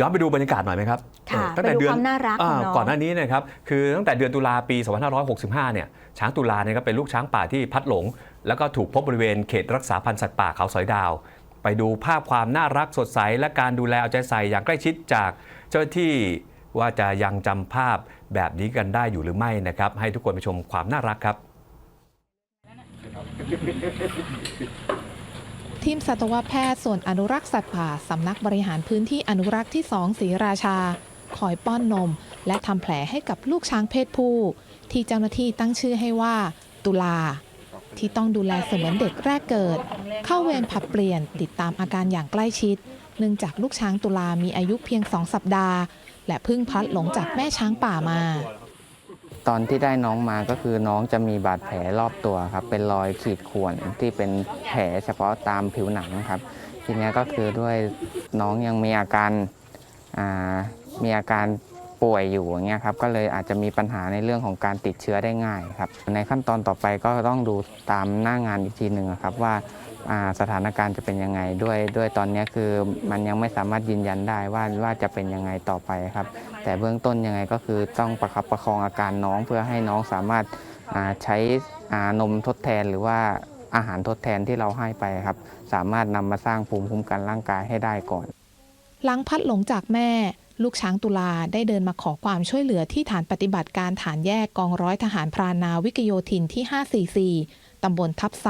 ย้อนไปดูบรรยากาศหน่อยไหมครับค่ะเออตั้งแต่ไปดูเดือนความน่ารักของน้องก่อนหน้านี้นะครับคือตั้งแต่เดือนตุลาปี 2565 เนี่ยช้างตุลาเนี่ยก็เป็นลูกช้างป่าที่พัดหลง แล้วก็ถูกพบบริเวณเขตรักษาพันธุ์สัตว์ป่าเขาสอยดาว ไปดูภาพความน่ารักสดใส และการดูแลเอาใจใส่อย่างใกล้ชิดจากเจ้าหน้าที่ว่าจะยังจำภาพแบบนี้กันได้อยู่หรือไม่นะครับ ให้ทุกคนไปชมความน่ารักครับ ทีมสัตวแพทย์ส่วนอนุรักษ์สัตว์ป่าสำนักบริหารพื้นที่อนุรักษ์ที่ 2 ศรีราชา คอยป้อนนม และทำแผลให้กับลูกช้างเพศผู้ ที่เจ้าหน้าที่ตั้งชื่อให้ว่า ตุลา ที่ต้องดูแลเสมือนเด็กแรกเกิด เข้าเวรผัดเปลี่ยนติดตามอาการอย่างใกล้ชิด เนื่องจากลูกช้างตุลามีอายุเพียงสองสัปดาห์ และเพิ่งพลัดหลงจากแม่ช้างป่ามา ตอนที่ได้น้องมาก็คือน้องจะมีบาดแผลรอบตัวครับ เป็นรอยขีดข่วนที่เป็นแผลเฉพาะตามผิวหนังครับ ทีนี้ก็คือด้วยน้องยังมีอาการามีอาการป่วยอยู่อย่างเงี้ยครับก็เลยอาจจะมีปัญหาในเรื่องของการติดเชื้อได้ง่ายครับ ในขั้นตอนต่อไปก็ต้องดูตามหน้างานอีกทีหนึ่งครับว่าาสถานการณ์จะเป็นยังไงด้วยด้วยตอนนี้คือมันยังไม่สามารถยืนยันได้ว่าว่าจะเป็นยังไงต่อไปครับ แต่เบื้องต้นยังไงก็คือต้องประคับประคองอาการน้องเพื่อให้น้องสามารถาใช้นมทดแทนหรือว่าอาหารทดแทนที่เราให้ไปครับ สามารถนำมาสร้างภูมิคุ้มกันร่างกายให้ได้ก่อน หลังพัดหลงจากแม่ ลูกช้างตุลาได้เดินมาขอความช่วยเหลือที่ฐานปฏิบัติการฐานแยกกองร้อยทหารพรานาวิกโยธินที่ 544 ตำบลทับไซ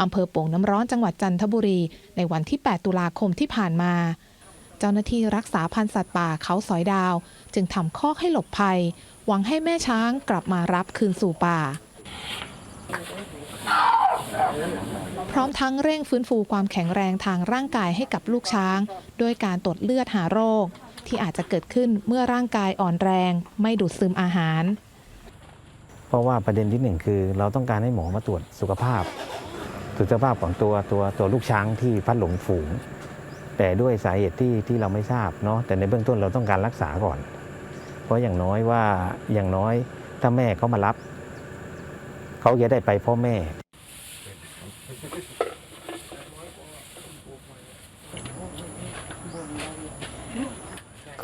อำเภอโป่งน้ำร้อนจังหวัดจันทบุรี ในวันที่ 8 ตุลาคมที่ผ่านมา เจ้าหน้าที่รักษาพันธุ์สัตว์ป่าเขาสอยดาว จึงทำข้อกให้หลบภัย หวังให้แม่ช้างกลับมารับคืนสู่ป่า พร้อมทั้งเร่งฟื้นฟูความแข็งแรงทางร่างกายให้กับลูกช้างด้วยการตรวจเลือดหาโรค ที่อาจจะเกิดขึ้นเมื่อร่างกายอ่อนแรง ไม่ดูดซึมอาหาร เพราะว่าประเด็นที่หนึ่งคือ เราต้องการให้หมอมาตรวจสุขภาพสุขภาพของตัวตัวตัวลูกช้างที่พัดหลงฝูง แต่ด้วยสาเหตุที่ที่เราไม่ทราบเนาะแต่ในเบื้องต้นเราต้องการรักษาก่อน เพราะอย่างน้อยว่าอย่างน้อยถ้าแม่เขามารับ เขาจะได้ไปพ่อแม่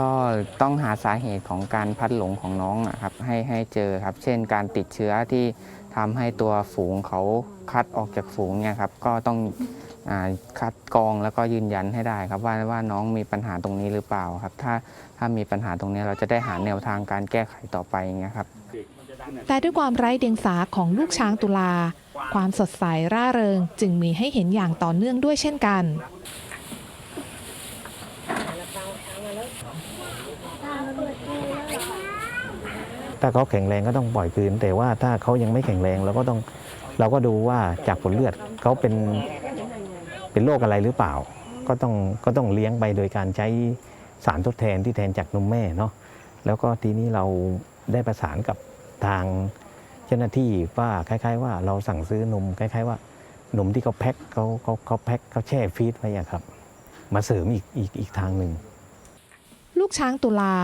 ก็ต้องหาสาเหตุของการพัดหลงของน้องอะครับให้ให้เจอครับ เช่นการติดเชื้อที่ทำให้ตัวฝูงเขาคัดออกจากฝูงเนี่ยครับ ก็ต้อง คัดกรองแล้วก็ยืนยันให้ได้ครับว่าว่าน้องมีปัญหาตรงนี้หรือเปล่าครับ ถ้าถ้ามีปัญหาตรงนี้เราจะได้หาแนวทางการแก้ไขต่อไปอย่างเงี้ยครับแต่ด้วยความไร้เดียงสาของลูกช้างตุลา ความสดใสร่าเริงจึงมีให้เห็นอย่างต่อเนื่องด้วยเช่นกันถ้าเขาแข็งแรงก็ต้องปล่อยคืน แต่ว่าถ้าเขายังไม่แข็งแรงเราก็ต้องเราก็ดูว่าจากผลเลือดเขาเป็น เป็นโรคอะไรหรือเปล่า ก็ต้องก็ต้องเลี้ยงไปโดยการใช้สารทดแทนที่แทนจากนมแม่เนาะแล้วก็ทีนี้เราได้ประสานกับทางเจ้าหน้าที่ว่าคล้าย ๆ ว่าเราสั่งซื้อนมคล้าย ๆ ว่านมที่เขาแพ็คเขาเขาเขาแพ็คเขาแช่ฟรีซไว้อะครับ มาเสริมอีกอีกอีกทางหนึ่งลูกช้างตุลา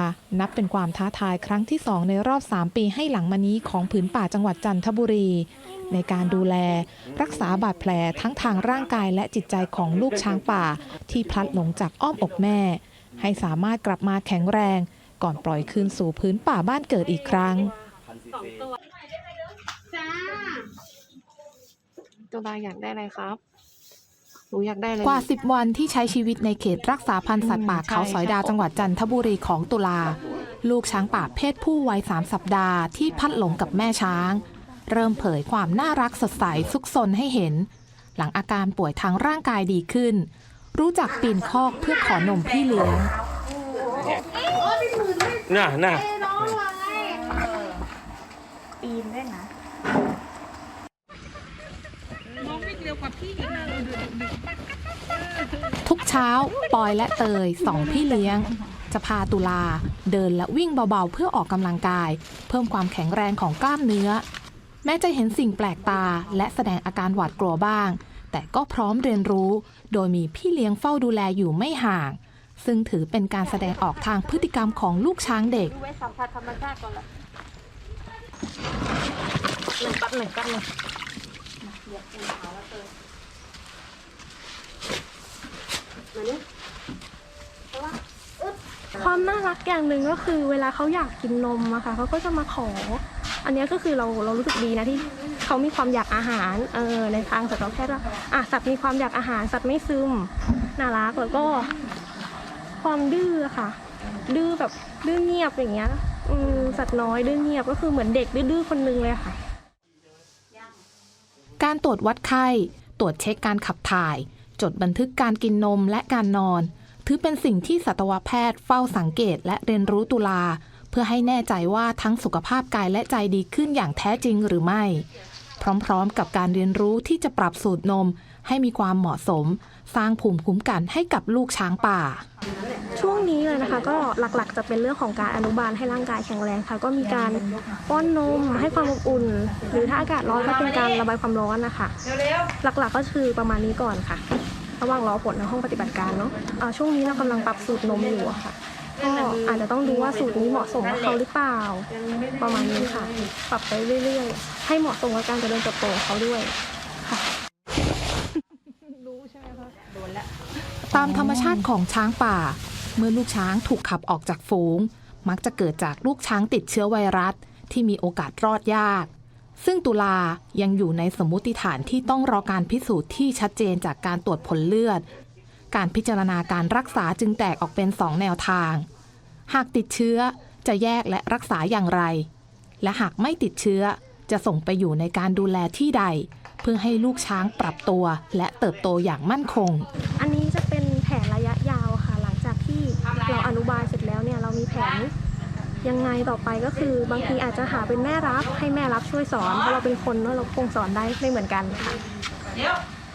นับเป็นความท้าทายครั้งที่สองในรอบ 3 ปีให้หลังมานี้ของผืนป่าจังหวัดจันทบุรี ในการดูแล รักษาบาดแผลทั้งทางร่างกายและจิตใจของลูกช้างป่า ที่พลัดหลงจากอ้อมอกแม่ ให้สามารถกลับมาแข็งแรง ก่อนปล่อยคืนสู่พื้นป่าบ้านเกิดอีกครั้งตุลาอยากได้อะไรครับหนูอยากได้อะไรกว่า 10 วันที่ใช้ชีวิตในเขตรักษาพันธุ์สัตว์ป่าเขาสอยดาวจังหวัดจันทบุรีของตุลา ลูกช้างป่าเพศผู้วัย3สัปดาห์ที่พัดหลงกับแม่ช้าง เริ่มเผยความน่ารักสดใสซุกซนให้เห็น หลังอาการป่วยทางร่างกายดีขึ้น รู้จักปีนคอกเพื่อขอนมพี่เลี้ยงน่ะน่ะปีนได้นะทุกเช้า ปอยและเตยสองพี่เลี้ยง จะพาตุลาเดินและวิ่งเบาๆ เพื่อออกกำลังกาย เพิ่มความแข็งแรงของกล้ามเนื้อ แม้จะเห็นสิ่งแปลกตาและแสดงอาการหวาดกลัวบ้าง แต่ก็พร้อมเรียนรู้ โดยมีพี่เลี้ยงเฝ้าดูแลอยู่ไม่ห่าง ซึ่งถือเป็นการแสดงออกทางพฤติกรรมของลูกช้างเด็ก ไว้สัมผัสธรรมชาติก่อนละหนึ่งกับหนึ่งกับหนึ่งเหยียบปูขาวแล้วเตยมานี่เพราะว่าอึ๊บความน่ารักอย่างหนึ่งก็คือเวลาเขาอยากกินนมอะค่ะเขาก็จะมาขอ อันนี้ก็คือเราเรารู้สึกดีนะที่เขามีความอยากอาหารเออในทางสัตวแพทย์ว่าอะสัตว์มีความอยากอาหารสัตว์ไม่ซึมน่ารักแล้วก็ ความดื้อค่ะ ดื้อแบบดื้อเงียบอย่างเงี้ยอืมสัตว์น้อยดื้อเงียบก็คือเหมือนเด็กดื้อคนนึงเลยค่ะ การตรวจวัดไข้ ตรวจเช็คการขับถ่าย จดบันทึกการกินนมและการนอน ถือเป็นสิ่งที่สัตวแพทย์เฝ้าสังเกตและเรียนรู้ตุลา พื่อให้แน่ใจว่าทั้งสุขภาพกายและใจดีขึ้นอย่างแท้จริงหรือไม่ พร้อมๆ กับการเรียนรู้ที่จะปรับสูตรนม ให้มีความเหมาะสม สร้างภูมิคุ้มกันให้กับลูกช้างป่า ช่วงนี้เลยนะคะก็หลักๆ จะเป็นเรื่องของการอนุบาลให้ร่างกายแข็งแรงค่ะ ก็มีการป้อนนมให้ความอบอุ่น หรือถ้าอากาศร้อนก็เป็นการระบายความร้อนนะคะหลักๆก็คือประมาณนี้ก่อนค่ะระหว่างรอผลในห้องปฏิบัติการเนาะอ่าช่วงนี้เรากำลังปรับสูตรนมอยู่ค่ะ ก็อาจจะต้องดูว่าสูตรนี้เหมาะสมกับเขาหรือเปล่า ประมาณนี้ค่ะ ปรับไปเรื่อยๆ ให้เหมาะสมกับการเจริญเติบโตของเขาด้วยตามธรรมชาติของช้างป่า เมื่อลูกช้างถูกขับออกจากฝูง มักจะเกิดจากลูกช้างติดเชื้อไวรัส ที่มีโอกาสรอดยาก ซึ่งตุลายังอยู่ในสมมุติฐานที่ต้องรอการพิสูจน์ที่ชัดเจนจากการตรวจผลเลือด การพิจารณาการรักษาจึงแตกออกเป็นสองแนวทาง หากติดเชื้อจะแยกและรักษาอย่างไร และหากไม่ติดเชื้อจะส่งไปอยู่ในการดูแลที่ใด เพื่อให้ลูกช้างปรับตัว และเติบโตอย่างมั่นคง อันนี้จะเป็นแผนระยะยาวค่ะ หลังจากที่เราอนุบาลเสร็จแล้วเนี่ยเรามีแผนยังไงต่อไปก็คือบางทีอาจจะหาเป็นแม่รับให้แม่รับช่วยสอนเพราะเราเป็นคนเนอะเราคงสอนได้ไม่เหมือนกันค่ะ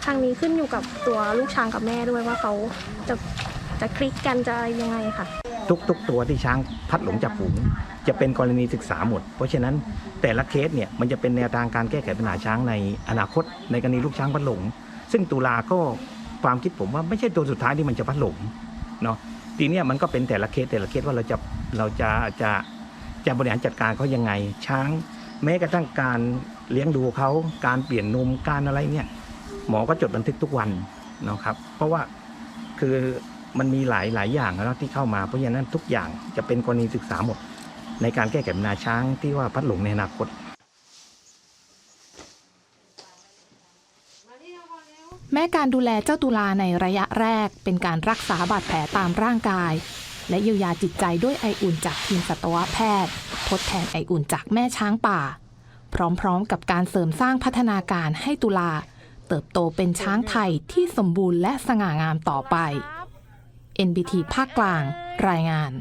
ทางนี้ขึ้นอยู่กับตัวลูกช้างกับแม่ด้วยว่าเขาจะจะคลิกกันจะยังไงค่ะ ทุกๆตัวที่ช้างพัดหลงจากฝูงจะเป็นกรณีศึกษาหมด เพราะฉะนั้นแต่ละเคสเนี่ยมันจะเป็นแนวทางการแก้ไขปัญหาช้างในอนาคตในกรณีลูกช้างพัดหลง ซึ่งตุลาก็ความคิดผมว่าไม่ใช่ตัวสุดท้ายที่มันจะพัดหลงเนาะทีนี้มันก็เป็นแต่ละเคสแต่ละเคสว่าเราจะเราจะจะจะบริหารจัดการเขายังไง ช้าง แม้กระทั่งการเลี้ยงดูเขาการเปลี่ยนนมการอะไรเนี่ย หมอก็จดบันทึกทุกวันนะครับ เพราะว่าคือมันมีหลายหลายอย่างแล้วที่เข้ามาเพราะฉะนั้นทุกอย่างจะเป็นกรณีศึกษาหมด ในการแก้ไขปัญหาช้างที่ว่าพัดหลงในอนาคต แม้การดูแลเจ้าตุลาในระยะแรก เป็นการรักษาบาดแผลตามร่างกาย และเยียวยาจิตใจด้วยไออุ่นจากทีมสัตวแพทย์ ทดแทนไออุ่นจากแม่ช้างป่า พร้อมๆ กับการเสริมสร้างพัฒนาการให้ตุลา เติบโตเป็นช้างไทยที่สมบูรณ์และสง่างามต่อไป NBT ภาคกลางรายงาน